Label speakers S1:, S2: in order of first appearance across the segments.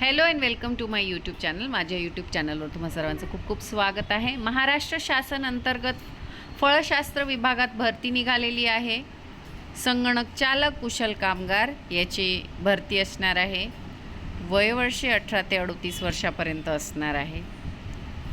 S1: Hello and welcome to my YouTube channel माझ्या YouTube चॅनलवर तुम्हा सर्वांचं खूप खूप स्वागत आहे. महाराष्ट्र शासन अंतर्गत फळशास्त्र विभागात भरती निघालेली आहे. संगणक चालक कुशल कामगार याची भरती असणार आहे. वयवर्षे अठरा ते अडतीस वर्षापर्यंत असणार आहे.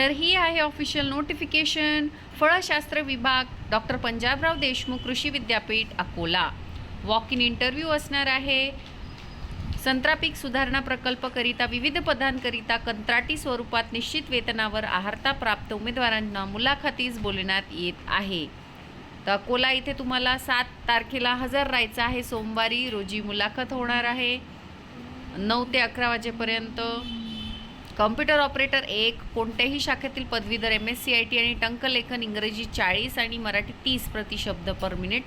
S1: तर ही आहे ऑफिशियल नोटिफिकेशन फळशास्त्र विभाग डॉक्टर पंजाबराव देशमुख कृषी विद्यापीठ अकोला. वॉक इन इंटरव्ह्यू असणार आहे. संत्रा पीक सुधारणा प्रकल्पकरिता विविध पदांकरिता कंत्राटी स्वरूपात निश्चित वेतनावर आहारता प्राप्त उमेदवारांना मुलाखतीस बोलण्यात येत आहे. तर अकोला इथे तुम्हाला सात तारखेला हजर राहायचं आहे. सोमवारी रोजी मुलाखत होणार आहे. नऊ ते अकरा वाजेपर्यंत कॉम्प्युटर ऑपरेटर एक कोणत्याही शाखेतील पदवीधर M S C I T आणि टंकलेखन इंग्रजी चाळीस आणि मराठी तीस प्रतिशब्द पर मिनिट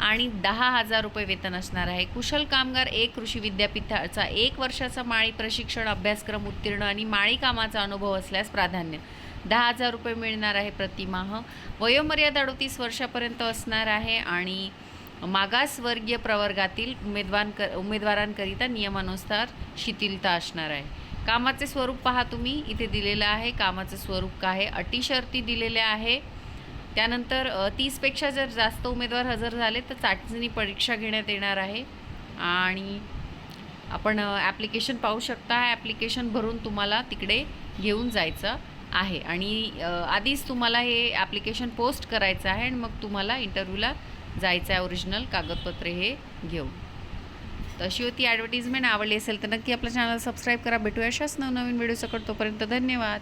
S1: आणि दहा हजार रुपये वेतन असणार आहे. कुशल कामगार एक कृषी विद्यापीठाचा एक वर्षाचा माळी प्रशिक्षण अभ्यासक्रम उत्तीर्ण आणि माळी कामाचा अनुभव असल्यास प्राधान्य. दहा हजार रुपये मिळणार आहे प्रतिमाह. वयोमर्यादा अडतीस वर्षापर्यंत असणार आहे आणि मागासवर्गीय प्रवर्गातील उमेदवार उमेदवारांकरिता नियमानुसार शिथिलता असणार आहे. कामाचे स्वरूप पहा तुम्ही. इथे दिलेलं आहे कामाचं स्वरूप काय आहे? अटी शर्ती दिलेल्या आहे. त्यानंतर तीसपेक्षा जर जास्त उमेदवार हजर झाले तर चाचणी परीक्षा घेण्यात येणार आहे. आणि आपण ॲप्लिकेशन पाहू शकता. ॲप्लिकेशन भरून तुम्हाला तिकडे घेऊन जायचं आहे. आणि आधीच तुम्हाला हे ॲप्लिकेशन पोस्ट करायचं आहे आणि मग तुम्हाला इंटरव्ह्यूला जायचं आहे ओरिजिनल कागदपत्रे हे घेऊन. तर अशी होती ॲडव्हर्टिजमेंट आवडली असेल तर नक्की आपलं चॅनल सबस्क्राईब करा. भेटूया अशाच नवनवीन व्हिडिओ सकट तोपर्यंत धन्यवाद.